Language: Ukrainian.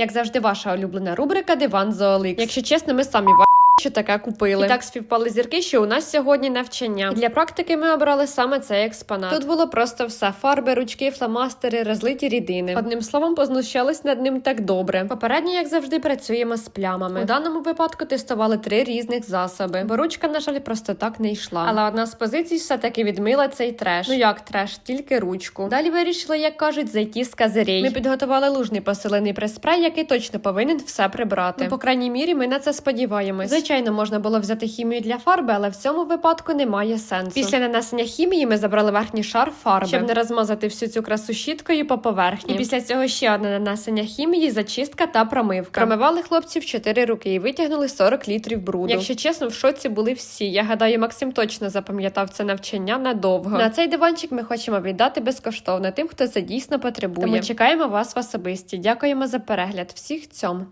Як завжди, ваша улюблена рубрика Диван Зоолик. Якщо чесно, ми самі. Що таке купили. І так співпали зірки, що у нас сьогодні навчання. І для практики ми обрали саме цей експонат. Тут було просто все: фарби, ручки, фломастери, розлиті рідини. Одним словом, познущались над ним так добре. Попередньо, як завжди, працюємо з плямами. У даному випадку тестували три різних засоби, бо ручка, на жаль, просто так не йшла. Але одна з позицій все-таки відмила цей треш. Ну як треш, тільки ручку. Далі вирішили, як кажуть, зайти з козирей. Ми підготували лужний посилений прес-спрей, який точно повинен все прибрати. Ну, по крайній мірі, ми на це сподіваємось. Звичайно, можна було взяти хімію для фарби, але в цьому випадку немає сенсу. Після нанесення хімії ми забрали верхній шар фарби, щоб не розмазати всю цю красу щіткою по поверхні. І після цього ще одне нанесення хімії, зачистка та промивка. Промивали хлопців 4 руки і витягнули 40 літрів бруду. Якщо чесно, в шоці були всі. Я гадаю, Максим точно запам'ятав це навчання надовго. На цей диванчик ми хочемо віддати безкоштовно тим, хто це дійсно потребує. Тому чекаємо вас в особисті. Дякуємо за перегляд. Всіх цьом.